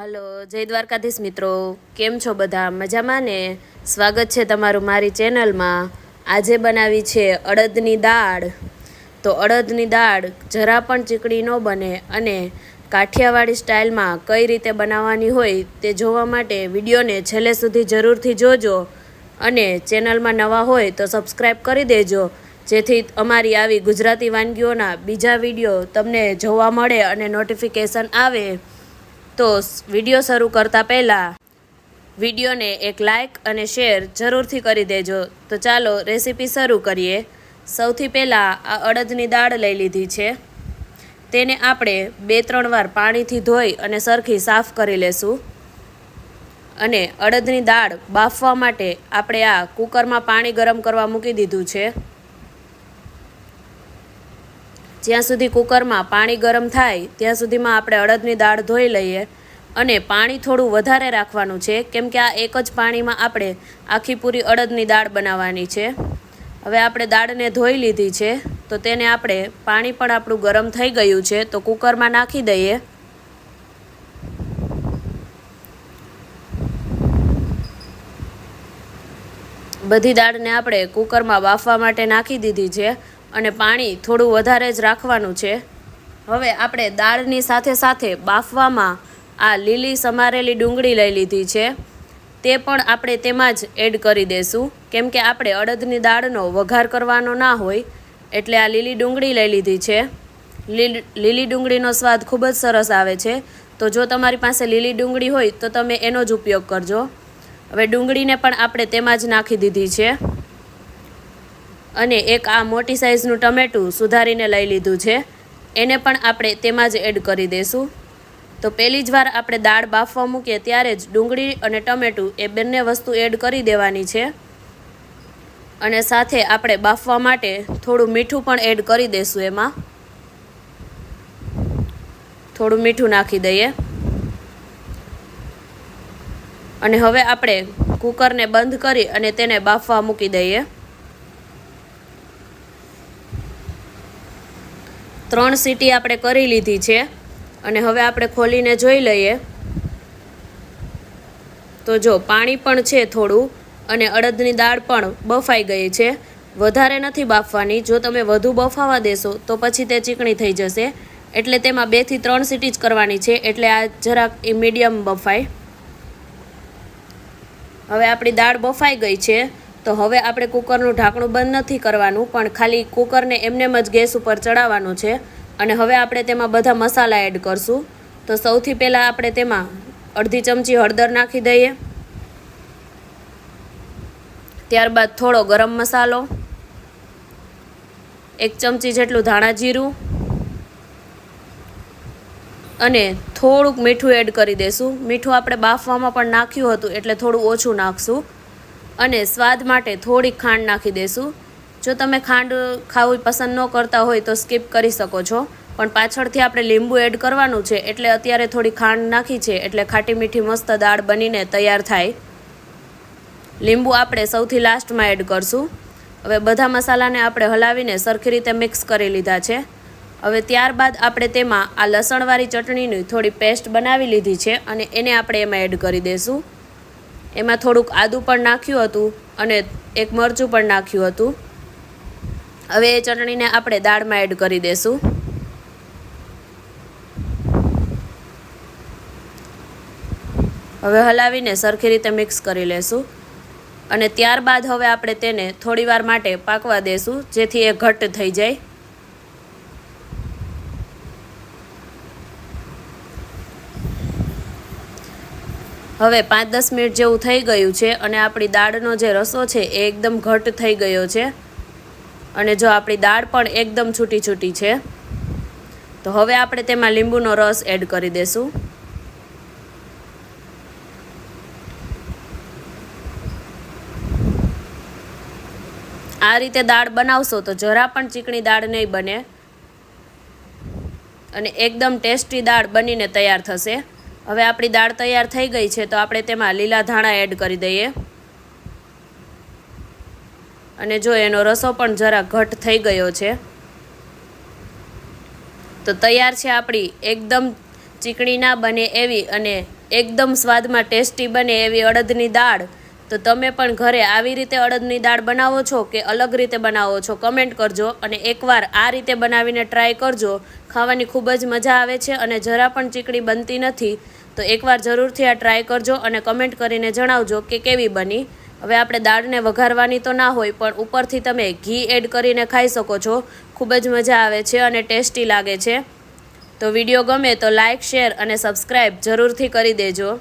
Hello, જય દ્વારકાધીશ મિત્રો. કેમ છો બધા? મજામાં ને? સ્વાગત છે તમારું મારી ચેનલમાં. આજે બનાવી છે અડદની દાળ. તો અડદની દાળ જરા પણ ચીકણી ન બને અને કાઠિયાવાડી સ્ટાઇલમાં કઈ રીતે બનાવવાની હોય તે જોવા માટે વિડીયોને છેલ્લે સુધી જરૂરથી જોજો અને ચેનલમાં નવા હોય તો સબસ્ક્રાઈબ કરી દેજો, જેથી અમારી આવી ગુજરાતી વાનગીઓના બીજા વીડિયો તમને જોવા મળે અને નોટિફિકેશન આવે. તો વીડિયો શરૂ કરતા પહેલાં વિડીયોને એક લાઇક અને શેર જરૂરથી કરી દેજો. તો ચાલો રેસીપી શરૂ કરીએ. સૌથી પહેલાં આ અડદની દાળ લઈ લીધી છે. તેને આપણે બે ત્રણ વાર પાણીથી ધોઈ અને સરખી સાફ કરી લેશું. અને અડદની દાળ બાફવા માટે આપણે આ કુકરમાં પાણી ગરમ કરવા મૂકી દીધું છે. જ્યાં સુધી કુકરમાં પાણી ગરમ થાય, ત્યાં સુધીમાં આપણે અડદની દાળ ધોઈ લઈએ અને પાણી થોડું વધારે રાખવાનું છે, કેમ કે આ એક જ પાણીમાં આપણે આખી પૂરી અડદની દાળ બનાવવાની છે. હવે આપણે દાળને ધોઈ લીધી છે, તો તેને આપણે પાણી પણ આપણું ગરમ થઈ ગયું છે, તો કુકરમાં નાખી દઈએ. બધી દાળને આપણે કુકરમાં બાફવા માટે નાખી દીધી છે. અને પાણી થોડું વધારે જ રાખવાનું છે. હવે આપણે દાળની સાથે સાથે બાફવામાં આ લીલી સમારેલી ડુંગળી લઈ લીધી છે. તે પણ આપણે તેમાં જ એડ કરી દઈશું કેમ કે આપણે અડદની દાળનો વઘાર કરવાનો ના હોય, એટલે આ લીલી ડુંગળી લઈ લીધી છે. લીલ- ડુંગળીનો સ્વાદ ખૂબ જ સરસ આવે છે. તો જો તમારી પાસે લીલી ડુંગળી હોય, તો તમે એનો જ ઉપયોગ કરજો. હવે ડુંગળીને પણ આપણે તેમાં જ નાખી દીધી છે. અને એક આ મોટી સાઇઝનું ટમેટું સુધારીને લઈ લીધું છે. એને પણ આપણે તેમાં જ એડ કરી દઈશું તો પહેલી જ વાર આપણે દાળ બાફવા મૂકીએ ત્યારે જ ડુંગળી અને ટમેટું એ બંને વસ્તુ એડ કરી દેવાની છે. અને સાથે આપણે બાફવા માટે થોડું મીઠું પણ એડ કરી દઈશું એમાં. થોડું મીઠું નાખી દઈએ. અને હવે આપણે કુકરને બંધ કરી અને તેને બાફવા મૂકી દઈએ. ત્રણ સીટી આપણે કરી લીધી છે અને હવે આપણે ખોલીને જોઈ લઈએ. તો જો, પાણી પણ છે થોડું અને અડદની દાળ પણ બફાઈ ગઈ છે. વધારે નથી બાફવાની. જો તમે વધુ બફાવા દેશો, તો પછી તે ચીકણી થઈ જશે. એટલે તેમાં બેથી ત્રણ સીટી જ કરવાની છે, એટલે આ જરાક એ મીડિયમ બફાય. હવે આપણી દાળ બફાઈ ગઈ છે. તો હવે આપણે કુકરનું ઢાંકણું બંધ નથી કરવાનું, પણ ખાલી કુકરને એમનેમ જ ગેસ ઉપર ચડાવવાનું છે. અને હવે આપણે તેમાં બધા મસાલા એડ કરશું. તો સૌથી પહેલાં આપણે તેમાં અડધી ચમચી હળદર નાખી દઈએ. ત્યારબાદ થોડો ગરમ મસાલો. એક ચમચી જેટલું ધાણા જીરું. અને થોડુંક મીઠું એડ કરી દેશું. મીઠું આપણે બાફવામાં પણ નાખ્યું હતું, એટલે થોડું ઓછું નાખશું. અને સ્વાદ માટે થોડીક ખાંડ નાખી દેશું. જો તમે ખાંડ ખાવું પસંદ ન કરતા હોય તો સ્કીપ કરી શકો છો. પણ પાછળથી આપણે લીંબુ એડ કરવાનું છે એટલે અત્યારે થોડી ખાંડ નાખી છે એટલે ખાટી મીઠી મસ્ત દાળ બનીને તૈયાર થાય. લીંબુ આપણે સૌથી લાસ્ટમાં એડ કરશું. હવે બધા મસાલાને આપણે હલાવીને સરખી રીતે મિક્સ કરી લીધા છે. હવે ત્યારબાદ આપણે તેમાં આ લસણવાળી ચટણીની થોડી પેસ્ટ બનાવી લીધી છે અને એને આપણે એમાં એડ કરી દઈશું એમાં થોડુંક આદું પણ નાખ્યું હતું અને એક મરચું પણ નાખ્યું હતું. હવે એ ચટણીને આપણે દાળમાં એડ કરી દઈશું હવે હલાવીને સરખી રીતે મિક્સ કરી લેશું અને ત્યારબાદ હવે આપણે તેને થોડીવાર માટે પાકવા દેશું જેથી એ ઘટ્ટ થઈ જાય. હવે પાંચ દસ મિનિટ જેવું થઈ ગયું છે અને આપણી દાળનો જે રસો છે એ એકદમ ઘટ થઈ ગયો છે. અને જો આપણી દાળ પણ એકદમ છૂટી છૂટી છે, તો હવે આપણે તેમાં લીંબુનો રસ એડ કરી દેશું. આ રીતે દાળ બનાવશો તો જરા પણ ચીકણી દાળ નહીં બને. અને એકદમ ટેસ્ટી દાળ બનીને તૈયાર થશે. હવે આપણી દાળ તૈયાર થઈ ગઈ છે, તો આપણે તેમાં લીલા ધાણા એડ કરી દઈએ. અને જો એનો રસો પણ જરા ઘટ થઈ ગયો છે, તો તૈયાર છે આપણી એકદમ ચીકણી ના બને એવી અને એકદમ સ્વાદમાં ટેસ્ટી બને એવી અડદની દાળ. તો તમે પણ ઘરે આવી રીતે અડદની દાળ બનાવો છો કે અલગ રીતે બનાવો છો? કમેન્ટ કરજો અને એકવાર આ રીતે બનાવીને ટ્રાય કરજો. ખાવાની ખૂબ જ મજા આવે છે અને જરા પણ ચીકણી બનતી નથી. તો એકવાર જરૂરથી આ ટ્રાય કરજો અને કમેન્ટ કરીને જણાવજો કે કેવી બની. હવે આપણે દાળને વઘારવાની તો ના હોય, પણ ઉપરથી તમે ઘી એડ કરીને ખાઈ શકો છો. ખૂબ જ મજા આવે છે અને ટેસ્ટી લાગે છે. તો વીડિયો ગમે તો લાઇક શેર અને સબસ્ક્રાઈબ જરૂરથી કરી દેજો.